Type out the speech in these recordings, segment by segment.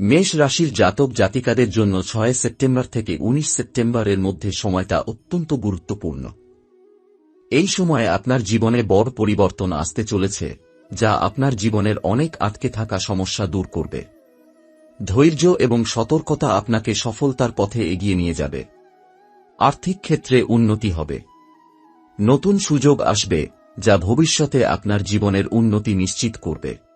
মেষ রাশির জাতক জাতিকাদের জন্য ছয় সেপ্টেম্বর থেকে ১৯ সেপ্টেম্বরের মধ্যে সময়টা অত্যন্ত গুরুত্বপূর্ণ। এই সময়ে আপনার জীবনে বড় পরিবর্তন আসতে চলেছে, যা আপনার জীবনের অনেক আটকে থাকা সমস্যা দূর করবে। ধৈর্য এবং সতর্কতা আপনাকে সফলতার পথে এগিয়ে নিয়ে যাবে। আর্থিক ক্ষেত্রে উন্নতি হবে। নতুন সুযোগ আসবে, যা ভবিষ্যতে আপনার জীবনের উন্নতি নিশ্চিত করবে।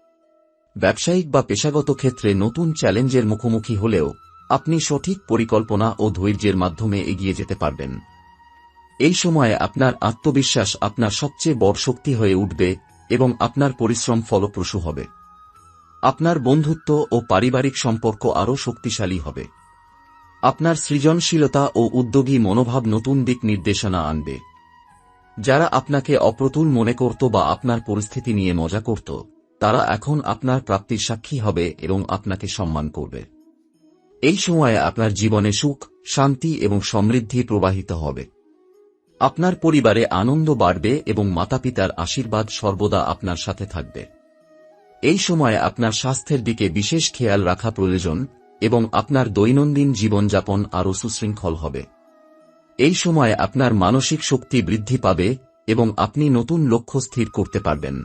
ব্যবসায়িক বা পেশাগত ক্ষেত্রে নতুন চ্যালেঞ্জের মুখোমুখি হলেও আপনি সঠিক পরিকল্পনা ও ধৈর্যের মাধ্যমে এগিয়ে যেতে পারবেন। এই সময়ে আপনার আত্মবিশ্বাস আপনার সবচেয়ে বড় শক্তি হয়ে উঠবে এবং আপনার পরিশ্রম ফলপ্রসূ হবে। আপনার বন্ধুত্ব ও পারিবারিক সম্পর্ক আরও শক্তিশালী হবে। আপনার সৃজনশীলতা ও উদ্যোগী মনোভাব নতুন দিক নির্দেশনা আনবে। যারা আপনাকে অপ্রতুল মনে করত বা আপনার পরিস্থিতি নিয়ে মজা করত তারা এখন আপনার প্রাপ্তির সাক্ষী হবে এবং আপনাকে সম্মান করবে। এই সময়ে আপনার জীবনে সুখ, শান্তি এবং সমৃদ্ধি প্রবাহিত হবে। আপনার পরিবারে আনন্দ বাড়বে এবং মাতাপিতার আশীর্বাদ সর্বদা আপনার সাথে থাকবে। এই সময়ে আপনার স্বাস্থ্যের দিকে বিশেষ খেয়াল রাখা প্রয়োজন এবং আপনার দৈনন্দিন জীবনযাপন আরও সুশৃঙ্খল হবে। এই সময়ে আপনার মানসিক শক্তি বৃদ্ধি পাবে এবং আপনি নতুন লক্ষ্য স্থির করতে পারবেন।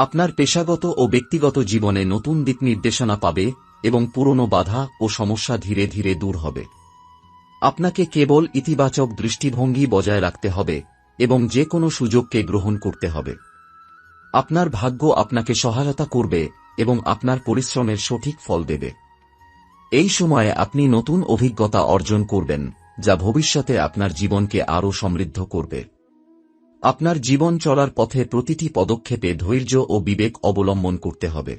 আপনার পেশাগত ও ব্যক্তিগত জীবনে নতুন দিক নির্দেশনা পাবে এবং পুরনো বাধা ও সমস্যা ধীরে ধীরে দূর হবে। আপনাকে কেবল ইতিবাচক দৃষ্টিভঙ্গি বজায় রাখতে হবে এবং যে কোনো সুযোগকে গ্রহণ করতে হবে। আপনার ভাগ্য আপনাকে সহায়তা করবে এবং আপনার পরিশ্রমের সঠিক ফল দেবে। এই সময়ে আপনি নতুন অভিজ্ঞতা অর্জন করবেন, যা ভবিষ্যতে আপনার জীবনকে আরও সমৃদ্ধ করবে। আপনার জীবন চলার পথে প্রতিটি পদক্ষেপে ধৈর্য ও বিবেক অবলম্বন করতে হবে।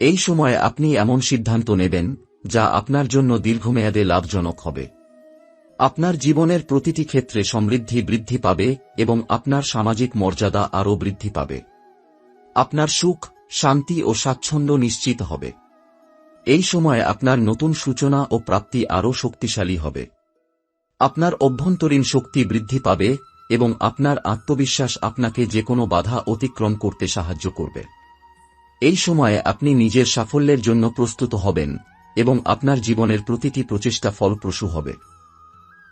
এই সময়ে আপনি এমন সিদ্ধান্ত নেবেন, যা আপনার জন্য দীর্ঘমেয়াদে লাভজনক হবে। আপনার জীবনের প্রতিটি ক্ষেত্রে সমৃদ্ধি বৃদ্ধি পাবে এবং আপনার সামাজিক মর্যাদা আরও বৃদ্ধি পাবে। আপনার সুখ, শান্তি ও স্বাচ্ছন্দ্য নিশ্চিত হবে। এই সময়ে আপনার নতুন সূচনা ও প্রাপ্তি আরও শক্তিশালী হবে। আপনার অভ্যন্তরীণ শক্তি বৃদ্ধি পাবে এবং আপনার আত্মবিশ্বাস আপনাকে যে কোনো বাধা অতিক্রম করতে সাহায্য করবে। এই সময়ে আপনি নিজের সাফল্যের জন্য প্রস্তুত হবেন এবং আপনার জীবনের প্রতিটি প্রচেষ্টা ফলপ্রসূ হবে।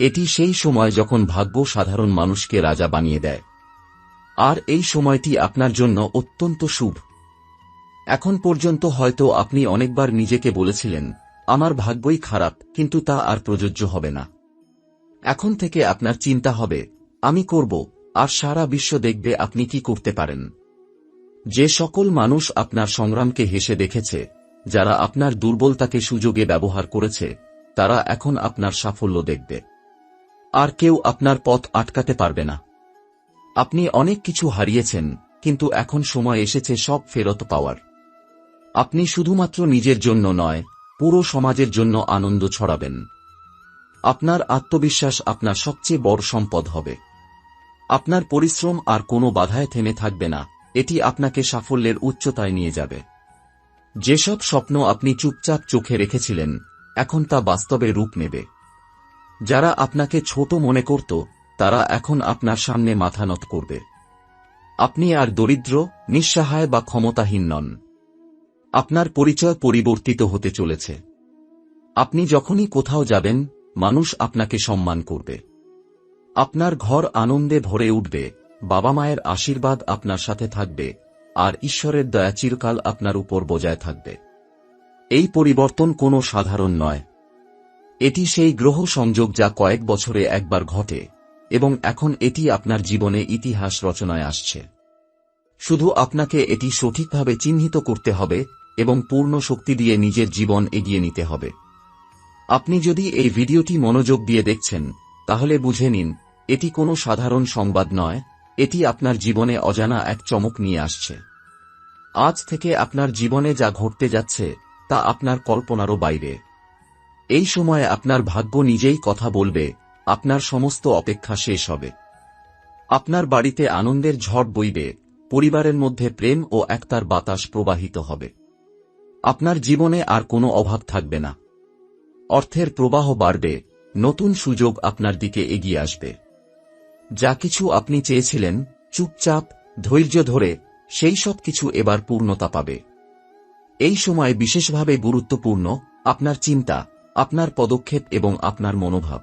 এটি সেই সময় যখন ভাগ্য সাধারণ মানুষকে রাজা বানিয়ে দেয়। আর এই সময়টি আপনার জন্য অত্যন্ত শুভ। এখন পর্যন্ত হয়তো আপনি অনেকবার নিজেকে বলেছিলেন, আমার ভাগ্যই খারাপ, কিন্তু তা আর প্রযোজ্য হবে না। এখন থেকে আপনার চিন্তা হবে আমি করব, আর সারা বিশ্ব দেখবে আপনি কি করতে পারেন। যে সকল মানুষ আপনার সংগ্রামকে হেসে দেখেছে, যারা আপনার দুর্বলতাকে সুযোগে ব্যবহার করেছে, তারা এখন আপনার সাফল্য দেখবে। আর কেউ আপনার পথ আটকাতে পারবে না। আপনি অনেক কিছু হারিয়েছেন, কিন্তু এখন সময় এসেছে সব ফেরত পাওয়ার। আপনি শুধুমাত্র নিজের জন্য নয়, পুরো সমাজের জন্য আনন্দ ছড়াবেন। আপনার আত্মবিশ্বাস আপনার সবচেয়ে বড় সম্পদ হবে। আপনার পরিশ্রম আর কোনো বাধায় থেমে থাকবে না, এটি আপনাকে সাফল্যের উচ্চতায় নিয়ে যাবে। যেসব স্বপ্ন আপনি চুপচাপ চোখে রেখেছিলেন, এখন তা বাস্তবে রূপ নেবে। যারা আপনাকে ছোট মনে করত, তারা এখন আপনার সামনে মাথা নত করবে। আপনি আর দরিদ্র, নিঃসহায় বা ক্ষমতাহীন নন। আপনার পরিচয় পরিবর্তিত হতে চলেছে। আপনি যখনই কোথাও যাবেন, মানুষ আপনাকে সম্মান করবে। আপনার ঘর আনন্দে ভরে উঠবে, বাবা মায়ের আশীর্বাদ আপনার সাথে থাকবে, আর ঈশ্বরের দয়া চিরকাল আপনার উপর বজায় থাকবে। এই পরিবর্তন কোনো সাধারণ নয়। এটি সেই গ্রহ সংযোগ যা কয়েক বছরে একবার ঘটে, এবং এখন এটি আপনার জীবনে ইতিহাস রচনায় আসছে। শুধু আপনাকে এটি সঠিকভাবে চিহ্নিত করতে হবে, এবং পূর্ণ শক্তি দিয়ে নিজের জীবন এগিয়ে নিতে হবে। আপনি যদি এই ভিডিওটি মনোযোগ দিয়ে দেখছেন, তাহলে বুঝে নিন এটি কোনো সাধারণ সংবাদ নয়, এটি আপনার জীবনে অজানা এক চমক নিয়ে আসছে। আজ থেকে আপনার জীবনে যা ঘটতে যাচ্ছে, তা আপনার কল্পনারও বাইরে। এই সময়ে আপনার ভাগ্য নিজেই কথা বলবে, আপনার সমস্ত অপেক্ষা শেষ হবে। আপনার বাড়িতে আনন্দের ঝড় বইবে, পরিবারের মধ্যে প্রেম ও একতার বাতাস প্রবাহিত হবে। আপনার জীবনে আর কোনো অভাব থাকবে না। অর্থের প্রবাহ বাড়বে, নতুন সুযোগ আপনার দিকে এগিয়ে আসবে। যা কিছু আপনি চেয়েছিলেন, চুপচাপ, ধৈর্য ধরে, সেই সব কিছু এবার পূর্ণতা পাবে। এই সময় বিশেষভাবে গুরুত্বপূর্ণ আপনার চিন্তা, আপনার পদক্ষেপ এবং আপনার মনোভাব।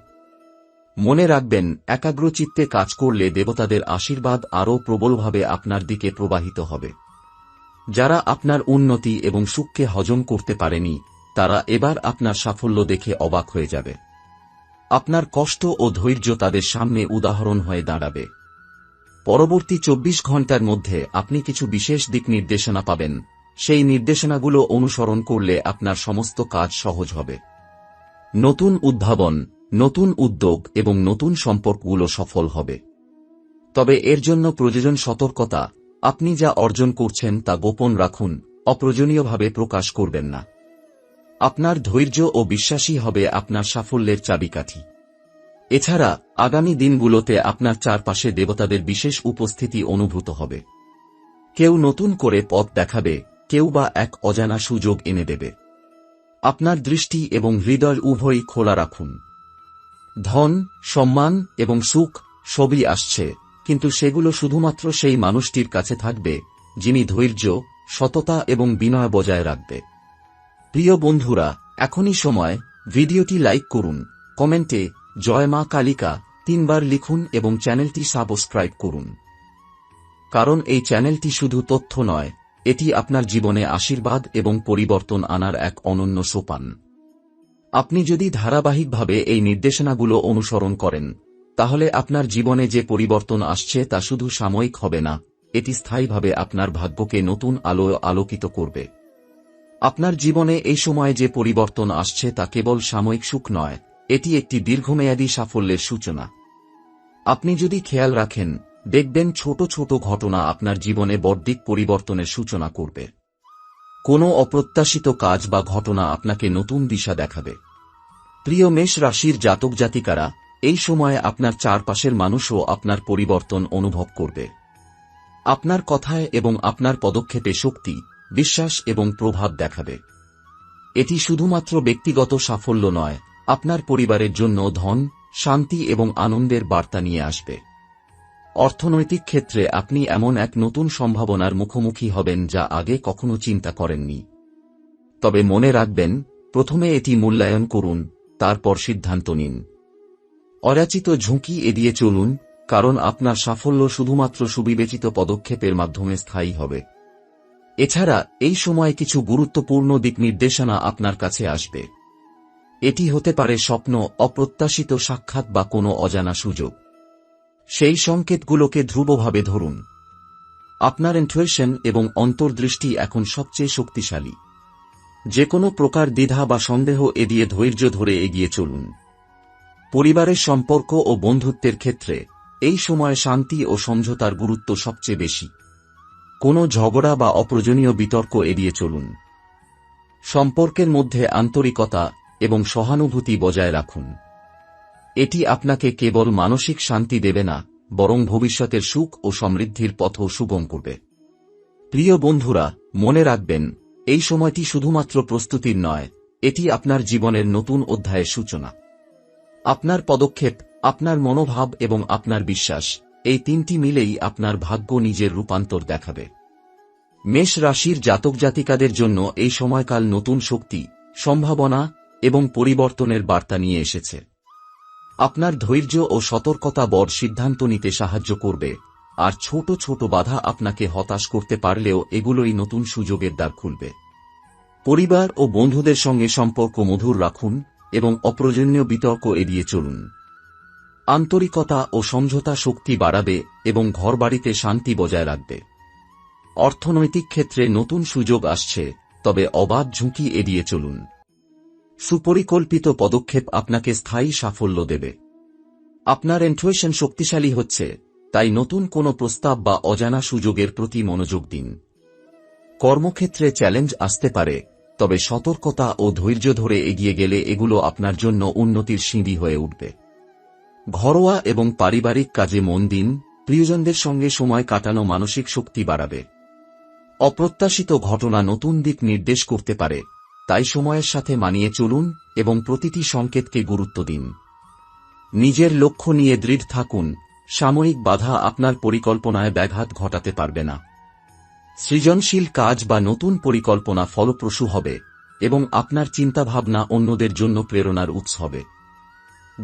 মনে রাখবেন, একাগ্রচিত্তে কাজ করলে দেবতাদের আশীর্বাদ আরও প্রবলভাবে আপনার দিকে প্রবাহিত হবে। যারা আপনার উন্নতি এবং সুখকে হজম করতে পারেনি, তারা এবার আপনার সাফল্য দেখে অবাক হয়ে যাবে। আপনার কষ্ট ও ধৈর্য তাদের সামনে উদাহরণ হয়ে দাঁড়াবে। পরবর্তী চব্বিশ ঘণ্টার মধ্যে আপনি কিছু বিশেষ দিক নির্দেশনা পাবেন। সেই নির্দেশনাগুলো অনুসরণ করলে আপনার সমস্ত কাজ সহজ হবে। নতুন উদ্ভাবন, নতুন উদ্যোগ এবং নতুন সম্পর্কগুলো সফল হবে। তবে এর জন্য প্রয়োজন সতর্কতা। আপনি যা অর্জন করছেন তা গোপন রাখুন, অপ্রয়োজনীয়ভাবে প্রকাশ করবেন না। আপনার ধৈর্য ও বিশ্বাসী হবে আপনার সাফল্যের চাবিকাঠি। এছাড়া, আগামী দিনগুলোতে আপনার চারপাশে দেবতাদের বিশেষ উপস্থিতি অনুভূত হবে। কেউ নতুন করে পথ দেখাবে, কেউ বা এক অজানা সুযোগ এনে দেবে। আপনার দৃষ্টি এবং হৃদয় উভয়ই খোলা রাখুন। ধন, সম্মান এবং সুখ সবই আসছে, কিন্তু সেগুলো শুধুমাত্র সেই মানুষটির কাছে থাকবে, যিনি ধৈর্য, সততা এবং বিনয় বজায় রাখবে। প্রিয় বন্ধুরা, এখনই সময় ভিডিওটি লাইক করুন, কমেন্টে জয় মা কালিকা তিনবার লিখুন এবং চ্যানেলটি সাবস্ক্রাইব করুন। কারণ এই চ্যানেলটি শুধু তথ্য নয়, এটি আপনার জীবনে আশীর্বাদ এবং পরিবর্তন আনার এক অনন্য সোপান। আপনি যদি ধারাবাহিকভাবে এই নির্দেশনাগুলো অনুসরণ করেন, তাহলে আপনার জীবনে যে পরিবর্তন আসছে তা শুধু সাময়িক হবে না, এটি স্থায়ীভাবে আপনার ভাগ্যকে নতুন আলোয় আলোকিত করবে। আপনার জীবনে এই সময়ে যে পরিবর্তন আসছে তা কেবল সাময়িক সুখ নয়, এটি একটি দীর্ঘমেয়াদী সাফল্যের সূচনা। আপনি যদি খেয়াল রাখেন, দেখবেন ছোট ছোট ঘটনা আপনার জীবনে বর্দিক পরিবর্তনের সূচনা করবে। কোনো অপ্রত্যাশিত কাজ বা ঘটনা আপনাকে নতুন দিশা দেখাবে। প্রিয় মেষ রাশির জাতক জাতিকারা, এই সময়ে আপনার চারপাশের মানুষও আপনার পরিবর্তন অনুভব করবে। আপনার কথায় এবং আপনার পদক্ষেপে শক্তি বিশ্বাস এবং প্রভাব দেখাবে। এটি শুধুমাত্র ব্যক্তিগত সাফল্য নয়, আপনার পরিবারের জন্য ধন, শান্তি এবং আনন্দের বার্তা নিয়ে আসবে। অর্থনৈতিক ক্ষেত্রে আপনি এমন এক নতুন সম্ভাবনার মুখোমুখি হবেন যা আগে কখনো চিন্তা করেননি। তবে মনে রাখবেন, প্রথমে এটি মূল্যায়ন করুন, তারপর সিদ্ধান্ত নিন। অরাচিত ঝুঁকি এড়িয়ে চলুন, কারণ আপনার সাফল্য শুধুমাত্র সুবিবেচিত পদক্ষেপের মাধ্যমে স্থায়ী হবে। এছাড়া, এই সময় কিছু গুরুত্বপূর্ণ দিক নির্দেশনা আপনার কাছে আসবে। এটি হতে পারে স্বপ্ন, অপ্রত্যাশিত সাক্ষাৎ বা কোনো অজানা সুযোগ। সেই সংকেতগুলোকে ধ্রুবভাবে ধরুন। আপনার ইন্টুয়েশন এবং অন্তর্দৃষ্টি এখন সবচেয়ে শক্তিশালী। যে কোনো প্রকার দ্বিধা বা সন্দেহ এড়িয়ে ধৈর্য ধরে এগিয়ে চলুন। পরিবারের সম্পর্ক ও বন্ধুত্বের ক্ষেত্রে, এই সময় শান্তি ও সমঝোতার গুরুত্ব সবচেয়ে বেশি। কোনো ঝগড়া বা অপ্রয়োজনীয় বিতর্ক এড়িয়ে চলুন। সম্পর্কের মধ্যে আন্তরিকতা এবং সহানুভূতি বজায় রাখুন। এটি আপনাকে কেবল মানসিক শান্তি দেবে না, বরং ভবিষ্যতের সুখ ও সমৃদ্ধির পথও সুগম করবে। প্রিয় বন্ধুরা, মনে রাখবেন, এই সময়টি শুধুমাত্র প্রস্তুতির নয়, এটি আপনার জীবনের নতুন অধ্যায়ের সূচনা। আপনার পদক্ষেপ, আপনার মনোভাব এবং আপনার বিশ্বাস, এই তিনটি মিলেই আপনার ভাগ্য নিজের রূপান্তর দেখাবে। মেষ রাশির জাতক জাতিকাদের জন্য এই সময়কাল নতুন শক্তি, সম্ভাবনা এবং পরিবর্তনের বার্তা নিয়ে এসেছে। আপনার ধৈর্য ও সতর্কতা বড় সিদ্ধান্ত নিতে সাহায্য করবে, আর ছোট ছোট বাধা আপনাকে হতাশ করতে পারলেও এগুলোই নতুন সুযোগের দ্বার খুলবে। পরিবার ও বন্ধুদের সঙ্গে সম্পর্ক মধুর রাখুন এবং অপ্রয়োজনীয় বিতর্ক এড়িয়ে চলুন। আন্তরিকতা ও সমঝোতা শক্তি বাড়াবে এবং ঘরবাড়িতে শান্তি বজায় রাখবে। অর্থনৈতিক ক্ষেত্রে নতুন সুযোগ আসছে, তবে অবাধ ঝুঁকি এড়িয়ে চলুন। সুপরিকল্পিত পদক্ষেপ আপনাকে স্থায়ী সাফল্য দেবে। আপনার ইন্টুয়েশন শক্তিশালী হচ্ছে, তাই নতুন কোনো প্রস্তাব বা অজানা সুযোগের প্রতি মনোযোগ দিন। কর্মক্ষেত্রে চ্যালেঞ্জ আসতে পারে, তবে সতর্কতা ও ধৈর্য ধরে এগিয়ে গেলে এগুলো আপনার জন্য উন্নতির সিঁড়ি হয়ে উঠবে। ঘরোয়া এবং পারিবারিক কাজে মন দিন, প্রিয়জনদের সঙ্গে সময় কাটানো মানসিক শক্তি বাড়াবে। অপ্রত্যাশিত ঘটনা নতুন দিক নির্দেশ করতে পারে। তাই সময়ের সাথে মানিয়ে চলুন এবং প্রতিটি সংকেতকে গুরুত্ব দিন। নিজের লক্ষ্য নিয়ে দৃঢ় থাকুন। সাময়িক বাধা আপনার পরিকল্পনায় ব্যাঘাত ঘটাতে পারবে না। সৃজনশীল কাজ বা নতুন পরিকল্পনা ফলপ্রসূ হবে এবং আপনার চিন্তাভাবনা অন্যদের জন্য প্রেরণার উৎস হবে।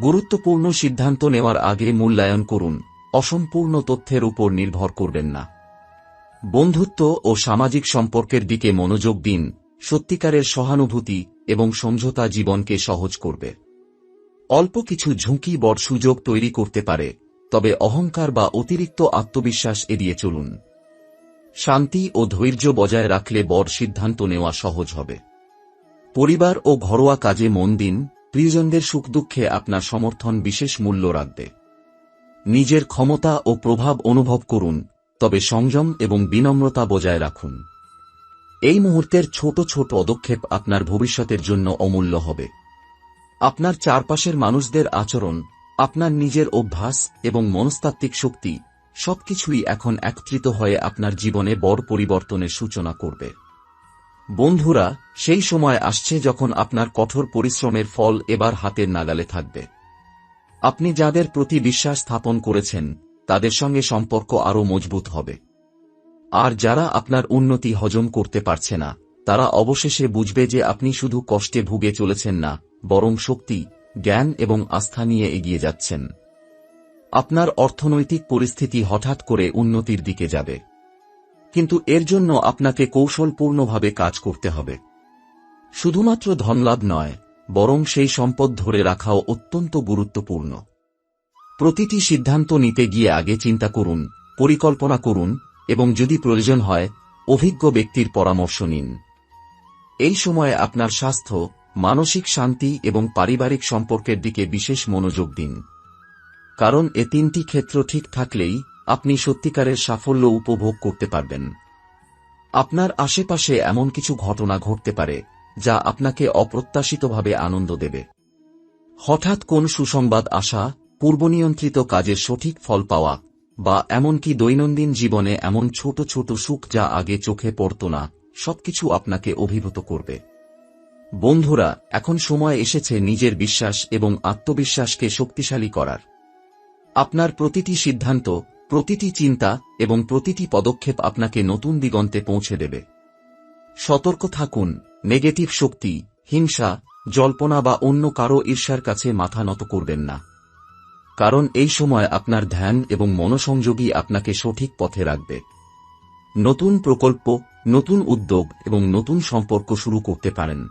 গুরুত্বপূর্ণ সিদ্ধান্ত নেওয়ার আগে মূল্যায়ন করুন। অসম্পূর্ণ তথ্যের উপর নির্ভর করবেন না। বন্ধুত্ব ও সামাজিক সম্পর্কের দিকে মনোযোগ দিন, সত্যিকারের সহানুভূতি এবং সমঝোতা জীবনকে সহজ করবে। অল্প কিছু ঝুঁকি বড় সুযোগ তৈরি করতে পারে, তবে অহংকার বা অতিরিক্ত আত্মবিশ্বাস এড়িয়ে চলুন। শান্তি ও ধৈর্য বজায় রাখলে বড় সিদ্ধান্ত নেওয়া সহজ হবে। পরিবার ও ঘরোয়া কাজে মন দিন, প্রিয়জনদের সুখ দুঃখে আপনার সমর্থন বিশেষ মূল্য রাখবে। নিজের ক্ষমতা ও প্রভাব অনুভব করুন তবে সংযম এবং বিনম্রতা বজায় রাখুন। এই মুহূর্তের ছোট ছোট পদক্ষেপ আপনার ভবিষ্যতের জন্য অমূল্য হবে। আপনার চারপাশের মানুষদের আচরণ, আপনার নিজের অভ্যাস এবং মনস্তাত্ত্বিক শক্তি সবকিছুই এখন একত্রিত হয়ে আপনার জীবনে বড় পরিবর্তনের সূচনা করবে। বন্ধুরা, সেই সময় আসছে যখন আপনার কঠোর পরিশ্রমের ফল এবার হাতের নাগালে থাকবে। আপনি যাদের প্রতি বিশ্বাস স্থাপন করেছেন তাদের সঙ্গে সম্পর্ক আরও মজবুত হবে। আর যারা আপনার উন্নতি হজম করতে পারছে না, তারা অবশেষে বুঝবে যে আপনি শুধু কষ্টে ভুগে চলেছেন না, বরং শক্তি, জ্ঞান এবং আস্থা নিয়ে এগিয়ে যাচ্ছেন। আপনার অর্থনৈতিক পরিস্থিতি হঠাৎ করে উন্নতির দিকে যাবে। কিন্তু এর জন্য আপনাকে কৌশলপূর্ণভাবে কাজ করতে হবে। শুধুমাত্র ধনলাভ নয়, বরং সেই সম্পদ ধরে রাখাও অত্যন্ত গুরুত্বপূর্ণ। প্রতিটি সিদ্ধান্ত নিতে গিয়ে আগে চিন্তা করুন, পরিকল্পনা করুন, এবং যদি প্রয়োজন হয়, অভিজ্ঞ ব্যক্তির পরামর্শ নিন। এই সময়ে আপনার স্বাস্থ্য, মানসিক শান্তি এবং পারিবারিক সম্পর্কের দিকে বিশেষ মনোযোগ দিন। কারণ এ তিনটি ক্ষেত্র ঠিক থাকলেই আপনি সত্যিকারের সাফল্য উপভোগ করতে পারবেন। আপনার আশেপাশে এমন কিছু ঘটনা ঘটতে পারে, যা আপনাকে অপ্রত্যাশিতভাবে আনন্দ দেবে। হঠাৎ কোন সুসংবাদ আসা পূর্বনিয়ন্ত্রিত কাজের সঠিক ফল পাওয়া, বা এমনকি দৈনন্দিন জীবনে এমন ছোট ছোট সুখ যা আগে চোখে পড়ত না, সবকিছু আপনাকে অভিভূত করবে। বন্ধুরা, এখন সময় এসেছে নিজের বিশ্বাস এবং আত্মবিশ্বাসকে শক্তিশালী করার। আপনার প্রতিটি সিদ্ধান্ত, প্রতিটি চিন্তা এবং প্রতিটি পদক্ষেপ আপনাকে নতুন দিগন্তে পৌঁছে দেবে। সতর্ক থাকুন, নেগেটিভ শক্তি, হিংসা, জল্পনা বা অন্য কারও ঈর্ষার কাছে মাথা নত করবেন না। কারণ এই সময় আপনার ধ্যান এবং মনোসংযোগই আপনাকে সঠিক পথে রাখবে। নতুন প্রকল্প, নতুন উদ্যোগ এবং নতুন সম্পর্ক শুরু করতে পারেন।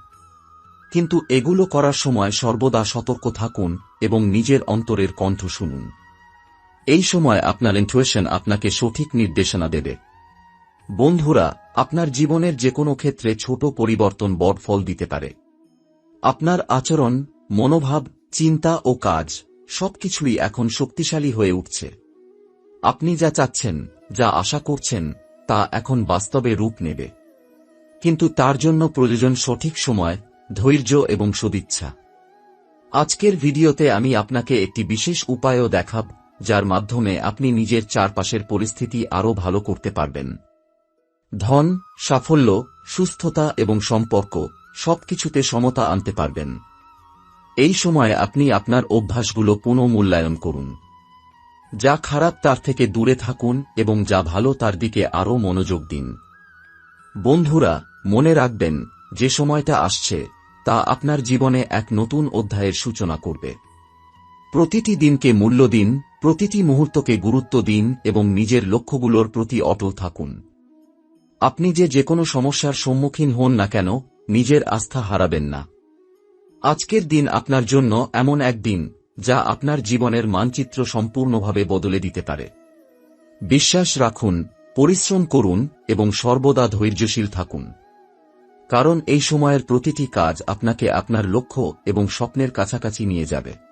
কিন্তু এগুলো করার সময় সর্বদা সতর্ক থাকুন এবং নিজের অন্তরের কণ্ঠ শুনুন। এই সময় আপনার ইন্টুয়েশন আপনাকে সঠিক নির্দেশনা দেবে। বন্ধুরা, আপনার জীবনের যে কোনো ক্ষেত্রে ছোট পরিবর্তন বড় ফল দিতে পারে। আপনার আচরণ, মনোভাব, চিন্তা ও কাজ সবকিছুই এখন শক্তিশালী হয়ে উঠছে। আপনি যা চাচ্ছেন, যা আশা করছেন, তা এখন বাস্তবে রূপ নেবে। কিন্তু তার জন্য প্রয়োজন সঠিক সময়, ধৈর্য এবং সদিচ্ছা। আজকের ভিডিওতে আমি আপনাকে একটি বিশেষ উপায়ও দেখাব, যার মাধ্যমে আপনি নিজের চারপাশের পরিস্থিতি আরও ভালো করতে পারবেন। ধন, সাফল্য, সুস্থতা এবং সম্পর্ক সবকিছুতে সমতা আনতে পারবেন। এই সময় আপনি আপনার অভ্যাসগুলো পুনঃমূল্যায়ন করুন। যা খারাপ তার থেকে দূরে থাকুন এবং যা ভালো তার দিকে আরও মনোযোগ দিন। বন্ধুরা, মনে রাখবেন, যে সময়টা আসছে, তা আপনার জীবনে এক নতুন অধ্যায়ের সূচনা করবে। প্রতিটি দিনকে মূল্য দিন, প্রতিটি মুহূর্তকে গুরুত্ব দিন এবং নিজের লক্ষ্যগুলোর প্রতি অটল থাকুন। আপনি যে যে কোনো সমস্যার সম্মুখীন হন না কেন, নিজের আস্থা হারাবেন না। আজকের দিন আপনার জন্য এমন এক দিন, যা আপনার জীবনের মানচিত্র সম্পূর্ণভাবে বদলে দিতে পারে। বিশ্বাস রাখুন, পরিশ্রম করুন এবং সর্বদা ধৈর্যশীল থাকুন। কারণ এই সময়ের প্রতিটি কাজ আপনাকে আপনার লক্ষ্য এবং স্বপ্নের কাছাকাছি নিয়ে যাবে।